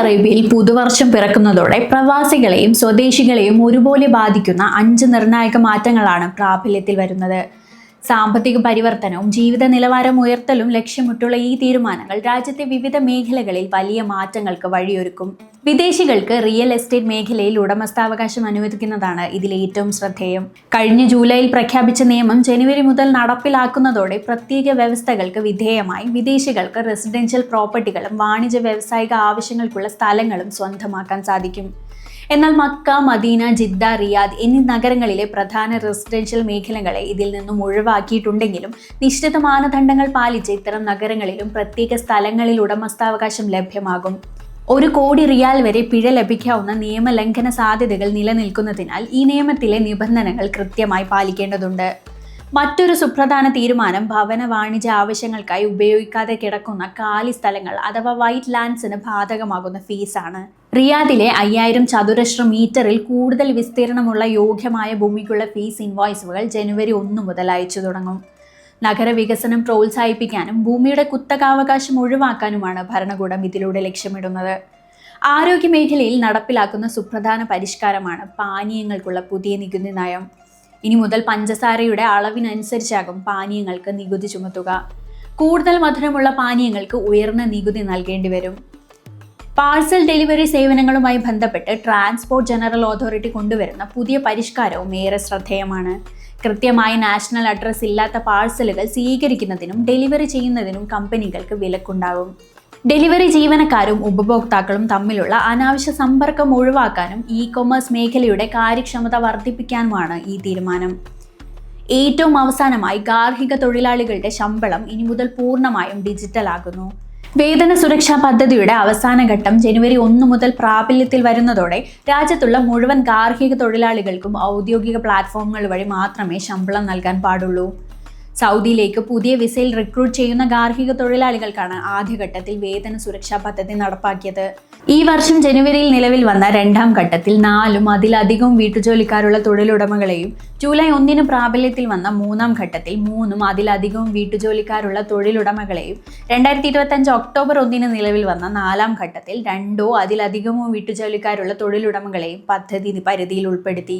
അറേബ്യയിൽ പുതുവർഷം പിറക്കുന്നതോടെ പ്രവാസികളെയും സ്വദേശികളെയും ഒരുപോലെ ബാധിക്കുന്ന അഞ്ച് നിർണായക മാറ്റങ്ങളാണ് പ്രാബല്യത്തിൽ വരുന്നത്. സാമ്പത്തിക പരിവർത്തനവും ജീവിത നിലവാരം ഉയർത്തലും ലക്ഷ്യമിട്ടുള്ള ഈ തീരുമാനങ്ങൾ രാജ്യത്തെ വിവിധ മേഖലകളിൽ വലിയ മാറ്റങ്ങൾക്ക് വഴിയൊരുക്കും. വിദേശികൾക്ക് റിയൽ എസ്റ്റേറ്റ് മേഖലയിൽ ഉടമസ്ഥാവകാശം അനുവദിക്കുന്നതാണ് ഇതിൽ ഏറ്റവും ശ്രദ്ധേയം. കഴിഞ്ഞ ജൂലൈയിൽ പ്രഖ്യാപിച്ച നിയമം ജനുവരി മുതൽ നടപ്പിലാക്കുന്നതോടെ പ്രത്യേക വ്യവസ്ഥകൾക്ക് വിധേയമായി വിദേശികൾക്ക് റെസിഡൻഷ്യൽ പ്രോപ്പർട്ടികളും വാണിജ്യ വ്യാവസായിക ആവശ്യങ്ങൾക്കുള്ള സ്ഥലങ്ങളും സ്വന്തമാക്കാൻ സാധിക്കും. എന്നാൽ മക്ക മദീന ജിദ്ദ റിയാദ് എന്നീ നഗരങ്ങളിലെ പ്രധാന റെസിഡൻഷ്യൽ മേഖലകളെ ഇതിൽ നിന്നും ഒഴിവാക്കിയിട്ടുണ്ടെങ്കിലും നിശ്ചിത മാനദണ്ഡങ്ങൾ പാലിച്ച് ഇത്തരം നഗരങ്ങളിലും പ്രത്യേക സ്ഥലങ്ങളിൽ ഉടമസ്ഥാവകാശം ലഭ്യമാകും. ഒരു കോടി റിയാൽ വരെ പിഴ ലഭിക്കാവുന്ന നിയമലംഘന സാധ്യതകൾ നിലനിൽക്കുന്നതിനാൽ ഈ നിയമത്തിലെ നിബന്ധനകൾ കൃത്യമായി പാലിക്കേണ്ടതുണ്ട്. മറ്റൊരു സുപ്രധാന തീരുമാനം ഭവന വാണിജ്യ ആവശ്യങ്ങൾക്കായി ഉപയോഗിക്കാതെ കിടക്കുന്ന കാലി സ്ഥലങ്ങൾ അഥവാ വൈറ്റ് ലാൻഡ്സിന് ബാധകമാകുന്ന ഫീസാണ്. റിയാദിലെ അയ്യായിരം ചതുരശ്ര മീറ്ററിൽ കൂടുതൽ വിസ്തീർണമുള്ള യോഗ്യമായ ഭൂമിക്കുള്ള ഫീസ് ഇൻവോയ്സുകൾ ജനുവരി ഒന്ന് മുതൽ അയച്ചു തുടങ്ങും. നഗരവികസനം പ്രോത്സാഹിപ്പിക്കാനും ഭൂമിയുടെ കുത്തകാവകാശം ഒഴിവാക്കാനുമാണ് ഭരണകൂടം ഇതിലൂടെ ലക്ഷ്യമിടുന്നത്. ആരോഗ്യ മേഖലയിൽ നടപ്പിലാക്കുന്ന സുപ്രധാന പരിഷ്കാരമാണ് പാനീയങ്ങൾക്കുള്ള പുതിയ നികുതി നയം. ഇനി മുതൽ പഞ്ചസാരയുടെ അളവിനനുസരിച്ചാകും പാനീയങ്ങൾക്ക് നികുതി ചുമത്തുക. കൂടുതൽ മധുരമുള്ള പാനീയങ്ങൾക്ക് ഉയർന്ന നികുതി നൽകേണ്ടി വരും. പാഴ്സൽ ഡെലിവറി സേവനങ്ങളുമായി ബന്ധപ്പെട്ട് ട്രാൻസ്പോർട്ട് ജനറൽ അതോറിറ്റി കൊണ്ടുവരുന്ന പുതിയ പരിഷ്കാരവും ഏറെ ശ്രദ്ധേയമാണ്. കൃത്യമായ നാഷണൽ അഡ്രസ്സ് ഇല്ലാത്ത പാഴ്സലുകൾ സ്വീകരിക്കുന്നതിനും ഡെലിവറി ചെയ്യുന്നതിനും കമ്പനികൾക്ക് വിലക്കുണ്ടാകും. ഡെലിവറി ജീവനക്കാരും ഉപഭോക്താക്കളും തമ്മിലുള്ള അനാവശ്യ സമ്പർക്കം ഒഴിവാക്കാനും ഇ കൊമേഴ്സ് മേഖലയുടെ കാര്യക്ഷമത വർദ്ധിപ്പിക്കാനുമാണ് ഈ തീരുമാനം. ഏറ്റവും അവസാനമായി ഗാർഹിക തൊഴിലാളികളുടെ ശമ്പളം ഇനി മുതൽ പൂർണമായും ഡിജിറ്റലാകുന്നു. വേതന സുരക്ഷാ പദ്ധതിയുടെ അവസാന ഘട്ടം ജനുവരി ഒന്ന് മുതൽ പ്രാബല്യത്തിൽ വരുന്നതോടെ രാജ്യത്തുള്ള മുഴുവൻ ഗാർഹിക തൊഴിലാളികൾക്കും ഔദ്യോഗിക പ്ലാറ്റ്ഫോമുകൾ വഴി മാത്രമേ ശമ്പളം നൽകാൻ പാടുള്ളൂ. സൗദിയിലേക്ക് പുതിയ വിസയിൽ റിക്രൂട്ട് ചെയ്യുന്ന ഗാർഹിക തൊഴിലാളികൾക്കാണ് ആദ്യഘട്ടത്തിൽ വേതന സുരക്ഷാ പദ്ധതി നടപ്പാക്കിയത്. ഈ വർഷം ജനുവരിയിൽ നിലവിൽ വന്ന രണ്ടാം ഘട്ടത്തിൽ നാലും അതിലധികവും വീട്ടുജോലിക്കാരുള്ള തൊഴിലുടമകളെയും ജൂലൈ ഒന്നിന് പ്രാബല്യത്തിൽ വന്ന മൂന്നാം ഘട്ടത്തിൽ മൂന്നും അതിലധികവും വീട്ടുജോലിക്കാരുള്ള തൊഴിലുടമകളെയും രണ്ടായിരത്തി ഇരുപത്തഞ്ച് ഒക്ടോബർ ഒന്നിന് നിലവിൽ വന്ന നാലാം ഘട്ടത്തിൽ രണ്ടോ അതിലധികമോ വീട്ടുജോലിക്കാരുള്ള തൊഴിലുടമകളെയും പദ്ധതി പരിധിയിൽ ഉൾപ്പെടുത്തി.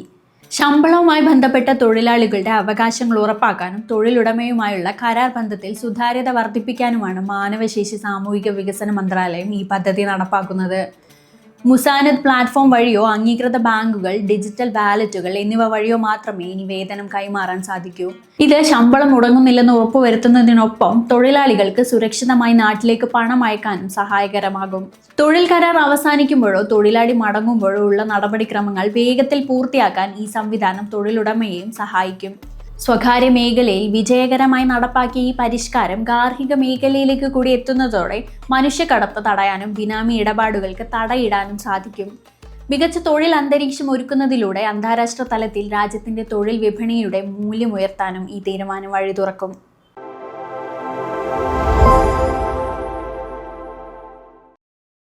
ശമ്പളവുമായി ബന്ധപ്പെട്ട തൊഴിലാളികളുടെ അവകാശങ്ങൾ ഉറപ്പാക്കാനും തൊഴിലുടമയുമായുള്ള കരാർ ബന്ധത്തിൽ സുതാര്യത വർദ്ധിപ്പിക്കാനുമാണ് മാനവശേഷി സാമൂഹിക വികസന മന്ത്രാലയം ഈ പദ്ധതി നടപ്പാക്കുന്നത്. മുസാനദ് പ്ലാറ്റ്ഫോം വഴിയോ അംഗീകൃത ബാങ്കുകൾ ഡിജിറ്റൽ വാലറ്റുകൾ എന്നിവ വഴിയോ മാത്രമേ ഇനി വേതനം കൈമാറാൻ സാധിക്കൂ. ഇത് ശമ്പളം മുടങ്ങുന്നില്ലെന്ന് ഉറപ്പുവരുത്തുന്നതിനൊപ്പം തൊഴിലാളികൾക്ക് സുരക്ഷിതമായി നാട്ടിലേക്ക് പണം അയക്കാനും സഹായകരമാകും. തൊഴിൽ കരാർ അവസാനിക്കുമ്പോഴോ തൊഴിലാളി മടങ്ങുമ്പോഴോ ഉള്ള നടപടിക്രമങ്ങൾ വേഗത്തിൽ പൂർത്തിയാക്കാൻ ഈ സംവിധാനം തൊഴിലുടമയെയും സഹായിക്കും. സ്വകാര്യ മേഖലയിൽ വിജയകരമായി നടപ്പാക്കിയ ഈ പരിഷ്കാരം ഗാർഹിക മേഖലയിലേക്ക് കൂടി എത്തുന്നതോടെ മനുഷ്യക്കടത്ത് തടയാനും ബിനാമി ഇടപാടുകൾക്ക് തടയിടാനും സാധിക്കും. മികച്ച തൊഴിൽ അന്തരീക്ഷം ഒരുക്കുന്നതിലൂടെ അന്താരാഷ്ട്ര തലത്തിൽ രാജ്യത്തിന്റെ തൊഴിൽ വിപണിയുടെ മൂല്യമുയർത്താനും ഈ തീരുമാനം വഴി തുറക്കും